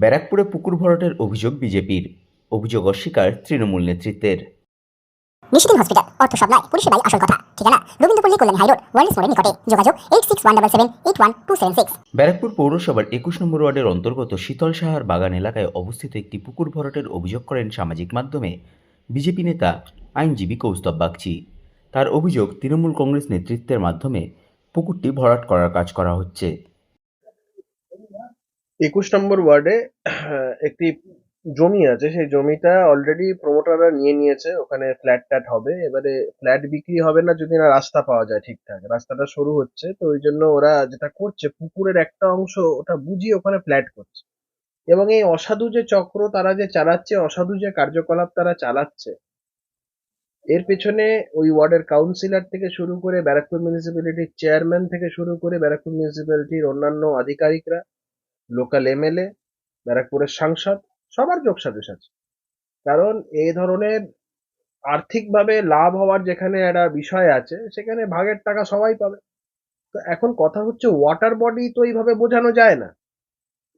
ব্যারাকপুরে পুকুর ভরাটের অভিযোগ বিজেপির। অভিযোগ অস্বীকার তৃণমূল নেতৃত্বের। নিশিদিন হসপিটাল অর্থ সব নয় পরিষেবাই আসল কথা। ঠিকানা? রবীন্দ্রপল্লী কল্যাণ হাইরোড ওয়ার্ল্ড মোড়ের নিকটে। যোগাযোগ eight six one double seven eight one two seven six Barrackpore পৌরসভার একুশ নম্বর ওয়ার্ডের অন্তর্গত শীতল সাহার বাগান এলাকায় অবস্থিত একটি পুকুর ভরাটের অভিযোগ করেন সামাজিক মাধ্যমে বিজেপি নেতা আইনজীবী কৌস্তব বাগচি। তার অভিযোগ তৃণমূল কংগ্রেস নেতৃত্বের মাধ্যমে পুকুরটি ভরাট করার কাজ করা হচ্ছে। একুশ নম্বর ওয়ার্ডে একটি জমি আছে। সেই জমিটা অলরেডি প্রমোটাররা নিয়ে নিয়েছে। ওখানে ফ্ল্যাট ট্যাট হবে। এবারে ফ্ল্যাট বিক্রি হবে না যদি না রাস্তা পাওয়া যায় ঠিকঠাক। রাস্তাটা শুরু হচ্ছে। তো ওই জন্য ওরা যেটা করছে, পুকুরের একটা অংশ ওটা বুঝিয়ে ওখানে ফ্ল্যাট করছে। এবং এই অসাধু যে চক্র তারা যে চালাচ্ছে, অসাধু যে কার্যকলাপ তারা চালাচ্ছে, এর পেছনে ওই ওয়ার্ডের কাউন্সিলর থেকে শুরু করে ব্যারাকপুর মিউনিসিপ্যালিটির চেয়ারম্যান থেকে শুরু করে ব্যারাকপুর মিউনিসিপ্যালিটির অন্যান্য আধিকারিকরা লোকাল এমএলএ ব্যারাকপুরের সাংসদ, সবার যোগসাজশ আছে কারণ এই ধরনের আর্থিকভাবে লাভ হওয়ার যেখানে একটা বিষয় আছে, সেখানে ভাগের টাকা সবাই পাবে। তো এখন কথা হচ্ছে ওয়াটার বডি তো এইভাবে বোঝানো যায় না।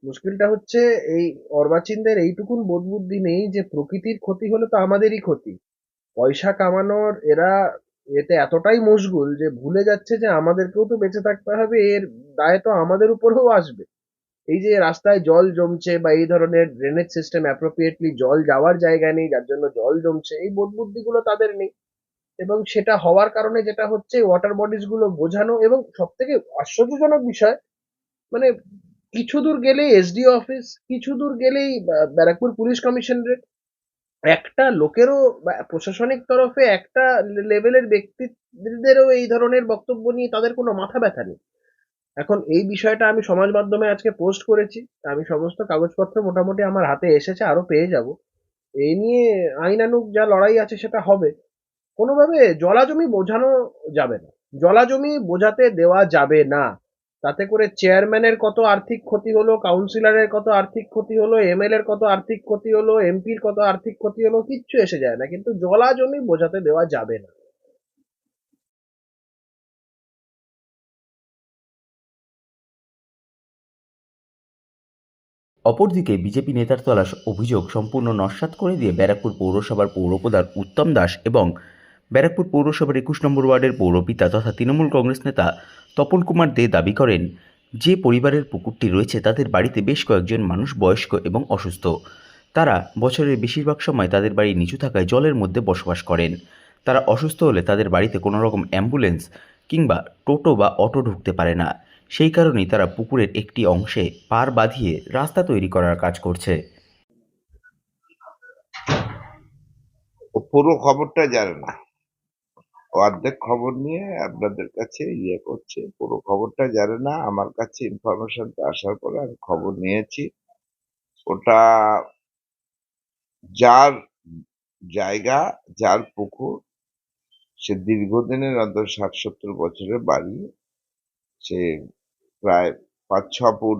মুশকিলটা হচ্ছে এই অর্বাচীনদের এইটুকুন বোধ বুদ্ধি নেই যে প্রকৃতির ক্ষতি হলে তো আমাদেরই ক্ষতি। পয়সা কামানোর এরা এতে এতটাই মশগুল যে ভুলে যাচ্ছে যে আমাদেরকেও তো বেঁচে থাকতে হবে, এর দায় তো আমাদের উপরেও আসবে। এই যে রাস্তায় জল জমছে বা এই ধরনের ড্রেনেজ সিস্টেম অ্যাপ্রোপ্রিয়েটলি জল যাওয়ার জায়গা নেই, যার জন্য জল জমছে, এই বোধ বুদ্ধিগুলো তাদের নেই। এবং সেটা হওয়ার কারণে যেটা হচ্ছে ওয়াটার বডিজগুলো বোঝানো এবং সব থেকে আশ্চর্যজনক বিষয় মানে কিছু দূর গেলেই এসডিও অফিস কিছু দূর গেলেই ব্যারাকপুর পুলিশ কমিশনারেট, একটা লোকেরও প্রশাসনিক তরফে একটা লেভেলের ব্যক্তিদেরও এই ধরনের বক্তব্য নিয়ে তাদের কোনো মাথা ব্যথা নেই। এখন এই বিষয়টা আমি সমাজ মাধ্যমে আজকে পোস্ট করেছি, আমি সমস্ত কাগজপত্র মোটামুটি আমার হাতে এসেছে, আরও পেয়ে যাব। এই নিয়ে আইনানুগ যা লড়াই আছে সেটা হবে। কোনোভাবে জলাজমি বোঝানো যাবে না। জলাজমি বোঝাতে দেওয়া যাবে না। তাতে করে চেয়ারম্যানের কত আর্থিক ক্ষতি হলো কাউন্সিলরের কত আর্থিক ক্ষতি হলো এমএল এর কত আর্থিক ক্ষতি হলো এমপির কত আর্থিক ক্ষতি হলো, কিচ্ছু এসে যায় না। কিন্তু জলাজমি বোঝাতে দেওয়া যাবে না। অপরদিকে বিজেপি নেতার তোলা অভিযোগ সম্পূর্ণ নস্যাৎ করে দিয়ে ব্যারাকপুর পৌরসভার পৌরপ্রধান উত্তম দাস এবং ব্যারাকপুর পৌরসভার একুশ নম্বর ওয়ার্ডের পৌরপিতা তথা তৃণমূল কংগ্রেস নেতা তপন কুমার দে দাবি করেন, যে পরিবারের পুকুরটি রয়েছে তাদের বাড়িতে বেশ কয়েকজন মানুষ বয়স্ক এবং অসুস্থ। তারা বছরের বেশিরভাগ সময় তাদের বাড়ি নিচু থাকায় জলের মধ্যে বসবাস করেন। তারা অসুস্থ হলে তাদের বাড়িতে কোনো রকম অ্যাম্বুলেন্স কিংবা টোটো বা অটো ঢুকতে পারে না। সেই কারণেই তারা পুকুরের একটি অংশে পার বাঁধিয়ে রাস্তা তৈরি করার কাজ করছে। পুরো খবরটা জানে না। অর্ধেক খবর নিয়ে আপনাদের কাছে ইয়ে করছে, পুরো খবরটা জানে না, আমার কাছে ইনফরমেশনটা আসার পরে আমি খবর নিয়েছি। ওটা যার জায়গা, যার পুকুর, সে দীর্ঘদিনের অন্তর ষাট সত্তর বছরের বাড়ি, সে প্রায় পাঁচ ছ ফুট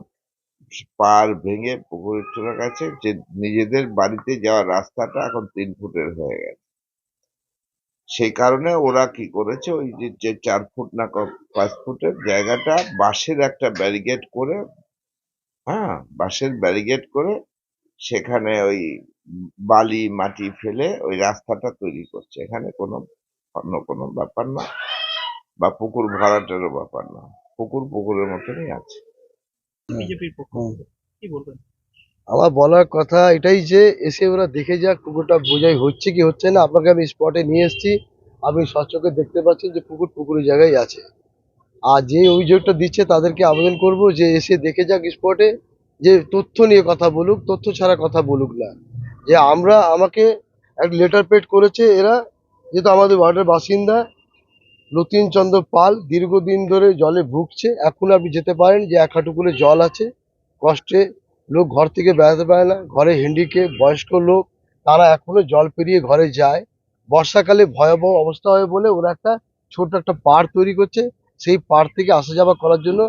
পার ভেঙে পুকুরের চলে গেছে যে নিজেদের বাড়িতে যাওয়ার রাস্তাটা এখন তিন ফুটের হয়ে গেছে। সেই কারণে ওরা কি করেছে, ওই যে যে চার ফুট না পাঁচ ফুটের জায়গাটা বাঁশের একটা ব্যারিকেড করে হ্যাঁ বাঁশের ব্যারিকেড করে সেখানে ওই বালি, মাটি ফেলে ওই রাস্তাটা তৈরি করছে। এখানে কোনো অন্য কোনো ব্যাপার না বা পুকুর ভরাটেরও ব্যাপার না। পুকুর পুকুরের মতনই আছে। বিজেপির পক্ষ কি বলবেন? আমার বলার কথা এটাই যে এসে ওরা দেখে যাক পুকুরটা বোঝাই হচ্ছে কি হচ্ছে না। আপনাকে আমি স্পটে নিয়ে এসেছি। আপনি সচক্ষে দেখতে পাচ্ছেন যে পুকুর পুকুরের জায়গায় আছে। আর যে অভিযোগটা দিচ্ছে তাদেরকে আবেদন করব যে এসে দেখে যাক স্পটে যে তথ্য নিয়ে কথা বলুক তথ্য ছাড়া কথা বলুক না। যে আমরা আমাকে এক লেটার পেড করেছে এরা যেহেতু আমাদের ওয়ার্ডের বাসিন্দা লতিন চন্দ্র পাল দীর্ঘদিন ধরে জলে ভুগছে। এখন আপনি যেতে পারেন যে এক হাঁটু করে জল আছে। কষ্টে লোক ঘর থেকে বেড়াতে পারে না। ঘরে হেন্ডিকে বয়স্ক লোক, তারা এখনও জল পেরিয়ে ঘরে যায়। বর্ষাকালে ভয়াবহ অবস্থা হয় বলে ওরা একটা ছোট একটা পাড় তৈরি করছে। সেই পাড় থেকে আসা যাওয়া করার জন্য,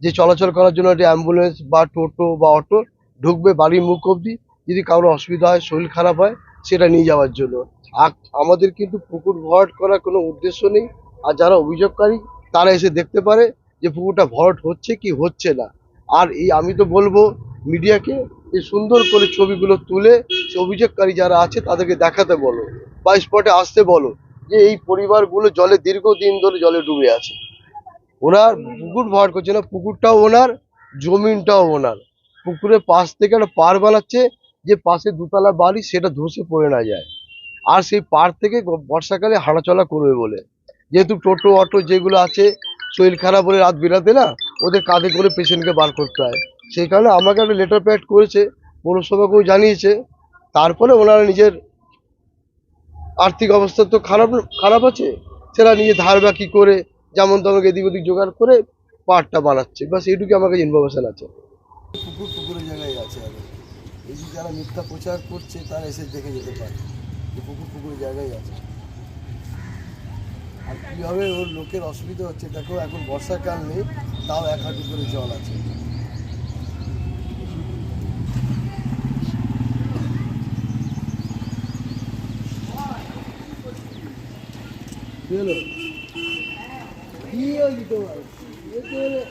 যে চলাচল করার জন্য একটা অ্যাম্বুলেন্স বা টোটো বা অটো ঢুকবে বাড়ির মুখ অবধি, যদি কারোর অসুবিধা হয়, শরীর খারাপ হয়, সেটা নিয়ে যাওয়ার জন্য। আমাদের কিন্তু পুকুর ভরাট করার কোনো উদ্দেশ্য নেই। আর যারা অভিযোগকারী, তারা এসে দেখতে পারে যে পুকুরটা ভরাট হচ্ছে কি হচ্ছে না। আর এই আমি তো বলব, মিডিয়াকে এই সুন্দর করে ছবিগুলো তুলে, সে অভিযোগকারী যারা আছে, তাদেরকে দেখাতে বলো বা স্পটে আসতে বলো যে এই পরিবারগুলো জলে দীর্ঘদিন ধরে জলে ডুবে আছে। ওনার পুকুর ভর করছে না, পুকুরটাও ওনার, জমিনটাও ওনার। পুকুরের পাশ থেকে একটা পার বানাচ্ছে, যে পাশে দুতলা বাড়ি, সেটা ধসে পড়ে না যায়। আর সেই পার থেকে বর্ষাকালে হাঁটাচলা করবে বলে। যেহেতু টোটো, অটো যেগুলো আছে, শরীর খারাপ হলে রাত বেরাতে না, ওদের কাঁধে করে পেশেন্টকে বার করতে হয়। সেই কারণে আমাকে একটা লেটার প্যাড করেছে, পৌরসভাকেও জানিয়েছে। তারপরে ওনারা নিজের আর্থিক অবস্থা তো খারাপ খারাপ আছে সেটা নিজে ধার বাকি করে, যেমন তেমন এদিক ওদিক জোগাড় করে পাড়টা বানাচ্ছে। বাস এইটুকু আমার কাছে ইনফরমেশন আছে। পুকুর, পুকুরের জায়গায় আছে এই যে যারা মিথ্যা প্রচার করছে, তারা এসে দেখে যেতে পারে। পুকুর, পুকুরের জায়গায় আছে। আর কীভাবে ওর লোকের অসুবিধা হচ্ছে, দেখো, এখন বর্ষাকাল নেই, তাও এক হাঁটু করে জল আছে। কি হলো? কি হলি তোমার এ তো হলো-